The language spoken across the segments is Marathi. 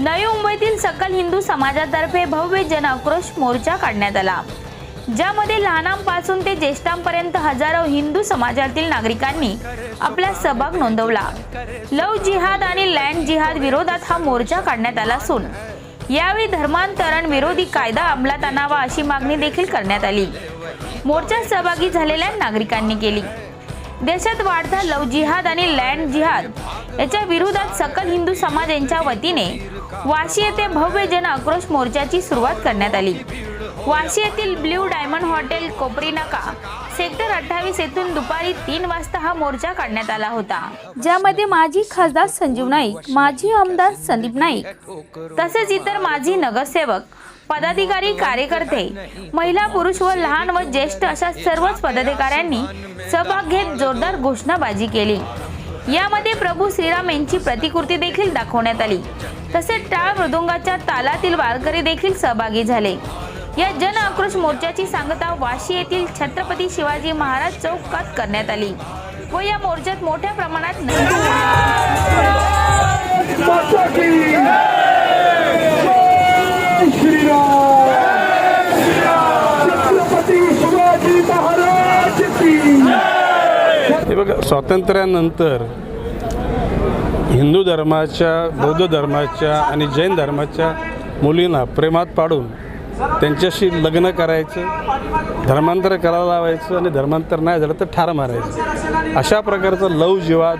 नवी मुंबईतील सकल हिंदू समाजातर्फे भव्य जन आक्रोश मोर्चा काढण्यात आला. ज्यामध्ये लहानांपासून ते ज्येष्ठांपर्यंत हजारो हिंदू समाजातील नागरिकांनी आपला सहभाग नोंदवला. लव जिहाद आणि लँड जिहाद विरोधात हा मोर्चा काढण्यात आला असून यावेळी धर्मांतरण विरोधी कायदा अंमलात आणावा अशी मागणी देखील करण्यात आली. मोर्चात सहभागी झालेल्या नागरिकांनी केली. देशात वाढता लव जिहाद आणि लँड जिहाद याच्या विरोधात सकल हिंदू समाज यांच्या वतीने वाशी येथे भव्य जन आक्रोश मोर्चाची सुरुवात करण्यात आली. वाशी येथील ब्ल्यू डायमंड हॉटेल कोपरी नाका सेक्टर अठ्ठावीस येथून दुपारी तीन वाजता हा मोर्चा काढण्यात आला होता. ज्यामध्ये माजी खासदार संजीव नाईक माजी आमदार संदीप नाईक तसेच इतर माजी नगरसेवक पदाधिकारी कार्यकर्ते महिला पुरुष व लहान व ज्येष्ठ अशा सर्वच पदाधिकाऱ्यांनी सहभाग घेत जोरदार घोषणाबाजी केली. यामध्ये प्रभू श्रीराम यांची प्रतिकृती देखील दाखवण्यात आली. तसेच टाळ मृदुंगाच्या तालातील वारकरी देखील सहभागी झाले. या जन आक्रोश मोर्चाची सांगता वाशी येथील छत्रपती शिवाजी महाराज चौकात करण्यात आली व या मोर्चात मोठ्या प्रमाणात श्रीराम बघा स्वातंत्र्यानंतर हिंदू धर्माच्या बौद्ध धर्माच्या आणि जैन धर्माच्या मुलींना प्रेमात पाडून त्यांच्याशी लग्न करायचं धर्मांतर करायला लावायचं आणि धर्मांतर नाही झालं तर ठार मारायचं. अशा प्रकारचा लव जीवात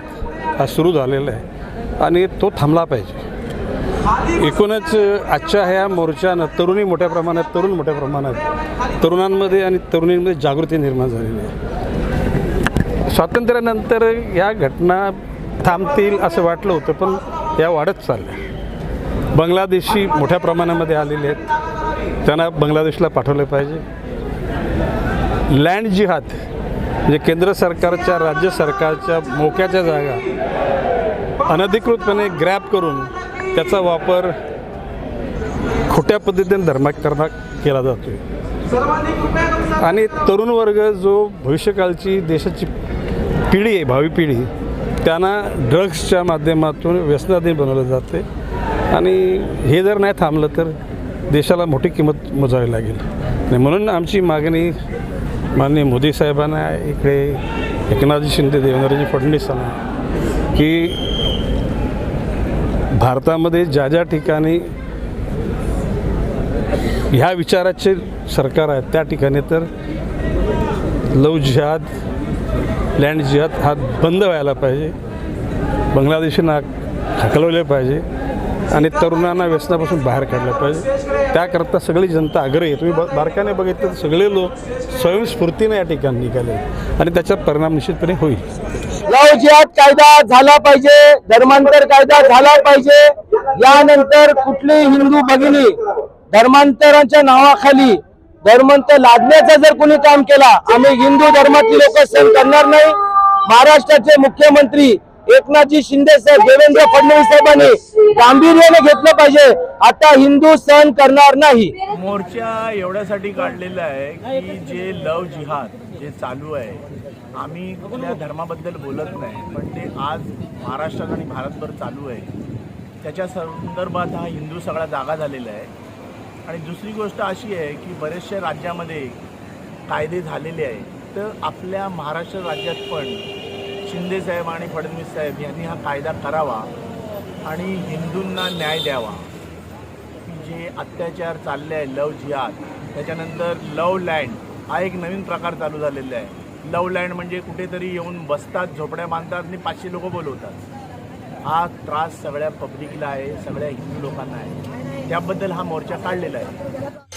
हा सुरू झालेला आहे आणि तो थांबला पाहिजे. एकूणच आजच्या ह्या मोर्चानं तरुणी मोठ्या प्रमाणात तरुण मोठ्या प्रमाणात तरुणांमध्ये आणि तरुणींमध्ये जागृती निर्माण झालेली आहे. स्वातंत्र्यानंतर या घटना थांबतील असं वाटलं होतं पण या वाढत चालल्या. बांगलादेशी मोठ्या प्रमाणामध्ये आलेले आहेत. त्यांना बांगलादेशला पाठवले पाहिजे. लँड जिहाद म्हणजे केंद्र सरकारच्या राज्य सरकारच्या मोक्याच्या जागा अनधिकृतपणे ग्रॅप करून त्याचा वापर खोट्या पद्धतीने धर्माकरणा केला जातो आणि तरुण वर्ग जो भविष्यकाळची देशाची पिढी आहे भावी पिढी त्यांना ड्रग्सच्या माध्यमातून व्यसनाधीन बनवलं जाते. आणि हे जर नाही थांबलं तर देशाला मोठी किंमत मोजावी लागेल. आणि म्हणून आमची मागणी माननीय मोदी साहेबांना इकडे एकनाथजी शिंदे देवेंद्रजी फडणवीसांना की भारतामध्ये ज्या ज्या ठिकाणी ह्या विचाराचे सरकार आहेत त्या ठिकाणी तर लव जिहाद लँड जिहाद हा बंद व्हायला पाहिजे. बांगलादेशींना हकलवले पाहिजे. आणि तरुणांना व्यसनापासून बाहेर काढलं पाहिजे. त्याकरता सगळी जनता आग्रही आहे. तुम्ही ब बारकाने बघितलं तर सगळे लोक स्वयंस्फूर्तीने या ठिकाणी निघाले. आणि त्याचा परिणाम निश्चितपणे होईल. लव जिहाद कायदा झाला पाहिजे. धर्मांतर कायदा झाला पाहिजे. यानंतर कुठली हिंदू भगिनी धर्मांतराच्या नावाखाली धर्मांत लादण्याचा जर कोणी काम केला आम्ही हिंदू धर्मातली लोक सहन करणार नाही. महाराष्ट्राचे मुख्यमंत्री एकनाथजी शिंदे साहेब देवेंद्र फडणवीस साहेबांनी गांभीर्याने घेतलं पाहिजे. आता हिंदू सहन करणार नाही. मोर्चा एवढ्यासाठी काढलेला आहे की जे लव जिहाद जे चालू आहे आम्ही कुठल्या धर्माबद्दल बोलत नाही पण ते आज महाराष्ट्रात आणि भारतभर चालू आहे. त्याच्या संदर्भात हा हिंदू सगळा जागा झालेला आहे. आणि दुसरी गोष्ट अशी आहे की बरेचशा राज्यामध्ये कायदे झालेले आहे तर आपल्या महाराष्ट्र राज्यात पण शिंदे साहेब आणि फडणवीस साहेब यांनी हा कायदा करावा आणि हिंदूंना न्याय द्यावा. जे अत्याचार चालले आहे लव जिहाद त्याच्यानंतर लव लँड हा एक नवीन प्रकार चालू झालेला आहे. लव लँड म्हणजे कुठेतरी येऊन बसतात झोपड्या बांधतात आणि पाचशे लोक बोलवतात. हा त्रास सगळ्या पब्लिकला आहे सगळ्या हिंदू लोकांना आहे. त्याबद्दल हा मोर्चा काढलेला आहे.